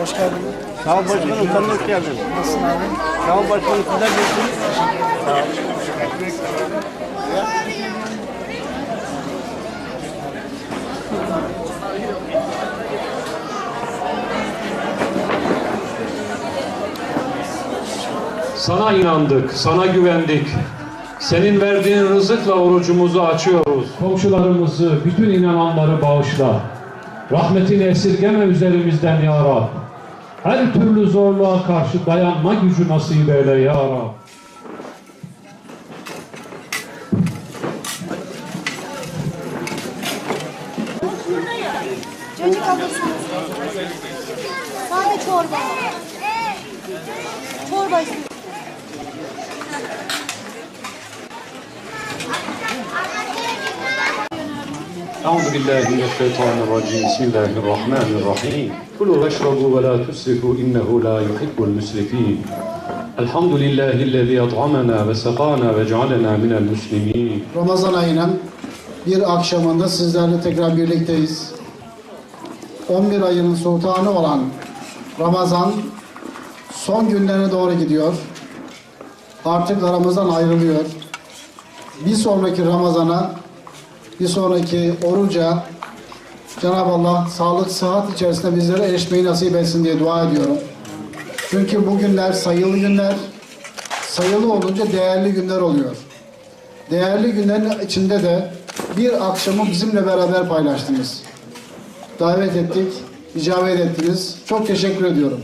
Hoş geldin. Sağ ol başkanım, sen hoş geldin. Nasılsın abi? Sağ ol başkanım, sizler nasılsınız? Sana inandık, sana güvendik. Senin verdiğin rızıkla orucumuzu açıyoruz. Komşularımızı, bütün inananları bağışla. Rahmetini esirgeme üzerimizden ya Rab. Her türlü zorluğa karşı dayanma gücü nasip eyle ya Rab. Çocuk. Sade çorba. Çorba. أعوذ بالله من الشيطان الرجيم بسم الله الرحمن الرحيم كلوا واشربوا ولا تسرفوا إنه لا يحب المسرفين الحمد لله الذي أطعمنا وسقانا وجعلنا من المسلمين Ramazan ayının bir akşamında sizlerle tekrar birlikteyiz. 11 ayının sultanı olan Ramazan son günlerine doğru gidiyor. Artık aramızdan ayrılıyor. Bir sonraki Ramazan'a, bir sonraki oruca Cenab-ı Allah sağlık, sıhhat içerisinde bizlere erişmeyi nasip etsin diye dua ediyorum. Çünkü bu günler sayılı günler, sayılı olunca değerli günler oluyor. Değerli günlerin içinde de bir akşamı bizimle beraber paylaştınız. Davet ettik, icabet ettiniz. Çok teşekkür ediyorum.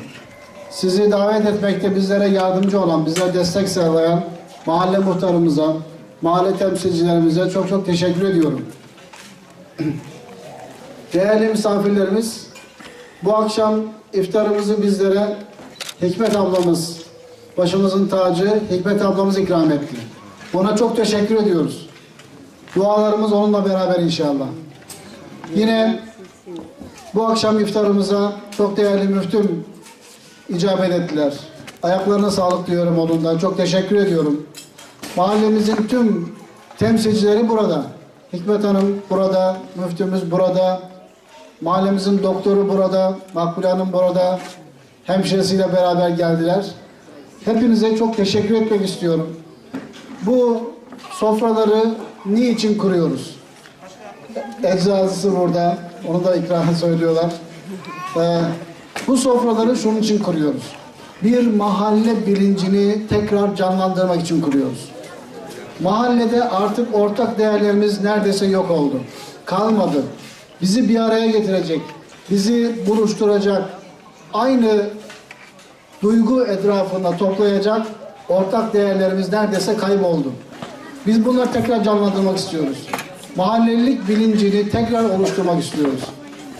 Sizi davet etmekte bizlere yardımcı olan, bize destek sağlayan mahalle muhtarımıza, mahalle temsilcilerimize çok çok teşekkür ediyorum. Değerli misafirlerimiz, bu akşam iftarımızı bizlere Hikmet ablamız, başımızın tacı Hikmet ablamız ikram etti. Ona çok teşekkür ediyoruz. Dualarımız onunla beraber inşallah. Yine bu akşam iftarımıza çok değerli müftüm icabet ettiler. Ayaklarına sağlık diyorum onundan. Çok teşekkür ediyorum. Mahallemizin tüm temsilcileri burada. Hikmet Hanım burada, müftümüz burada, mahallemizin doktoru burada, Makbule Hanım burada, hemşiresiyle beraber geldiler. Hepinize çok teşekkür etmek istiyorum. Bu sofraları niçin kuruyoruz? Eczacısı burada, onu da ikramı söylüyorlar. Ee, bu sofraları şunun için kuruyoruz. Bir mahalle bilincini tekrar canlandırmak için kuruyoruz. Mahallede artık ortak değerlerimiz neredeyse yok oldu. Kalmadı. Bizi bir araya getirecek, bizi buluşturacak, aynı duygu etrafında toplayacak ortak değerlerimiz neredeyse kayboldu. Biz bunları tekrar canlandırmak istiyoruz. Mahallelilik bilincini tekrar oluşturmak istiyoruz.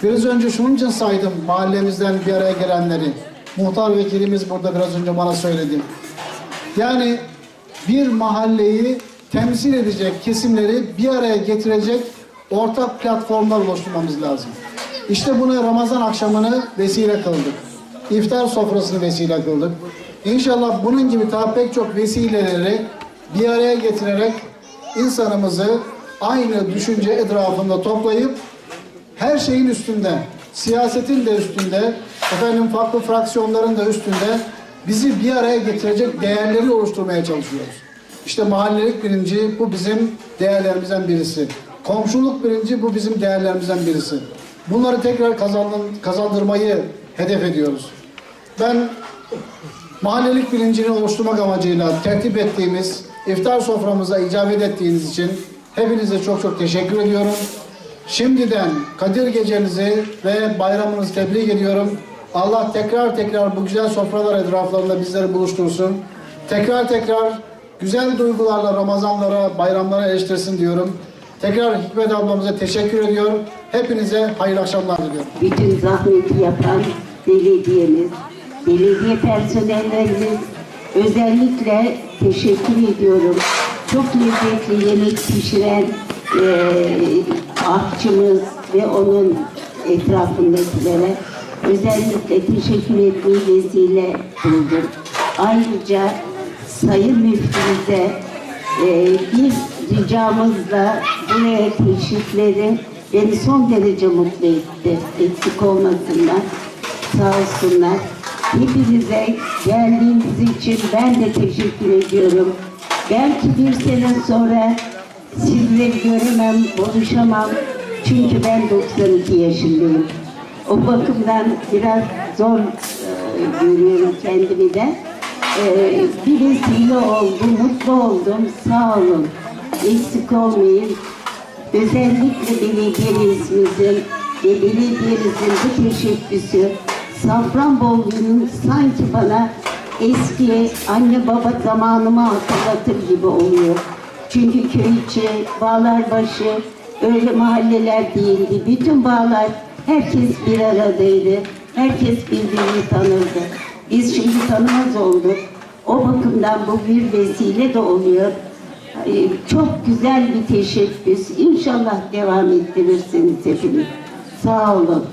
Biraz önce şunun için saydım mahallemizden bir araya gelenleri. Muhtar vekilimiz burada biraz önce bana söyledi. Yani bir mahalleyi temsil edecek kesimleri bir araya getirecek ortak platformlar oluşturmamız lazım. İşte bunu Ramazan akşamını vesile kıldık. İftar sofrasını vesile kıldık. İnşallah bunun gibi daha pek çok vesileleri bir araya getirerek insanımızı aynı düşünce etrafında toplayıp her şeyin üstünde, siyasetin de üstünde, efendim farklı fraksiyonların da üstünde bizi bir araya getirecek değerleri oluşturmaya çalışıyoruz. İşte mahallelik birinci bu bizim değerlerimizden birisi. Komşuluk birinci bu bizim değerlerimizden birisi. Bunları tekrar kazandır, kazandırmayı hedef ediyoruz. Ben mahallelik bilincini oluşturmak amacıyla tertip ettiğimiz iftar soframıza icabet ettiğiniz için hepinize çok çok teşekkür ediyorum. Şimdiden Kadir gecenizi ve bayramınızı tebrik ediyorum. Allah tekrar tekrar bu güzel sofralar etraflarında bizleri buluştursun. Tekrar tekrar güzel duygularla Ramazanlara, bayramlara eriştirsin diyorum. Tekrar Hikmet ablamıza teşekkür ediyorum. Hepinize hayırlı akşamlar diliyorum. bütün zahmeti yapan belediyemiz belediye personellerimiz özellikle teşekkür ediyorum. Çok lezzetli yemek pişiren eee ahçımız ve onun etrafındakilere özellikle teşekkür etmeyi vesile buldum. Ayrıca Sayın Müftümüze e, bir ricamızla buraya teşrifleri beni son derece mutlu etti. Eksik olmasınlar. Sağ olsunlar. Hepinize geldiğiniz için ben de teşekkür ediyorum. Belki bir sene sonra sizleri göremem, buluşamam. Çünkü ben 92 yaşındayım. O bakımdan biraz zor e, görüyorum kendimi de. E, bir vesile oldu, mutlu oldum. Sağ olun. Eksik olmayın. Özellikle belediyemizin ve belediyemizin bu teşebbüsü Safranbolu'nun sanki bana eski anne baba zamanımı hatırlatır gibi oluyor. Çünkü köy içi, Bağlarbaşı öyle mahalleler değildi. Bütün bağlar herkes bir aradaydı. Herkes birbirini tanırdı. Biz şimdi tanımaz olduk. O bakımdan bu bir vesile de oluyor. Çok güzel bir teşebbüs. İnşallah devam ettirirsiniz hepiniz. Sağ olun.